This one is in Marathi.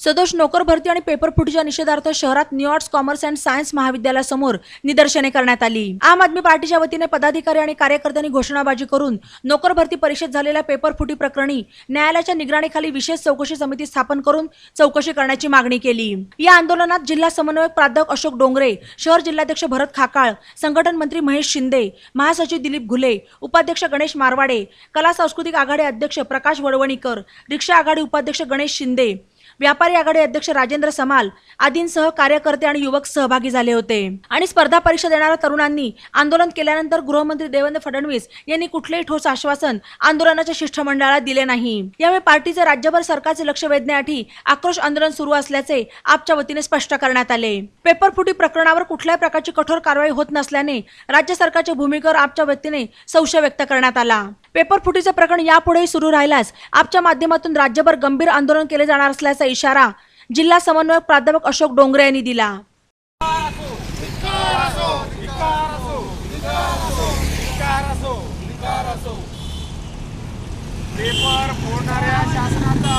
सदोष नोकर भरती आणि पेपर फुटीच्या निषेधार्थ शहरात new arts commerce and science महाविद्यालयासमोर निदर्शने करण्यात आली. आम आदमी पार्टीच्या वतीने पदाधिकारी आणि कार्यकर्त्यांनी घोषणाबाजी करून नोकर भरती परीक्षेत झालेल्या पेपर फुटी प्रकरणी न्यायालयाच्या निगराणीखाली विशेष चौकशी समिती स्थापन करून चौकशी करण्याची मागणी केली. या आंदोलनात जिल्हा समन्वयक प्राध्यापक अशोक डोंगरे शहर जिल्हाध्यक्ष भरत खाकाळ संघटन मंत्री महेश शिंदे महासचिव दिलीप घुले उपाध्यक्ष गणेश मारवाडे कला सांस्कृतिक आघाडी अध्यक्ष प्रकाश वडवणीकर रिक्षा आघाडी उपाध्यक्ष गणेश शिंदे व्यापारी आघाडी अध्यक्ष राजेंद्र समाल आदींसह कार्यकर्ते आणि युवक सहभागी झाले होते. आणि स्पर्धा परीक्षा देणाऱ्या तरुणांनी आंदोलन केल्यानंतर गृहमंत्री देवेंद्र फडणवीस यांनी कुठलेही ठोस आश्वासन आंदोलनाच्या शिष्टमंडळाला दिले नाही. यामुळे पार्टीचे राज्यभर सरकारचे लक्ष वेधण्यासाठी आक्रोश आंदोलन सुरू असल्याचे आपच्या वतीने स्पष्ट करण्यात आले. पेपर फुटी प्रकरणावर कुठल्याही प्रकारची कठोर कारवाई होत नसल्याने राज्य सरकारच्या भूमिकेवर आपच्या वतीने संशय व्यक्त करण्यात आला. पेपर फुटीचं प्रकरण यापुढेही सुरू राहिल्यास आपच्या माध्यमातून राज्यभर गंभीर आंदोलन केले जाणार असल्याचा इशारा जिल्हा समन्वयक प्राध्यापक अशोक डोंगरे यांनी दिला. पेपर फोडणाऱ्या शासनाचा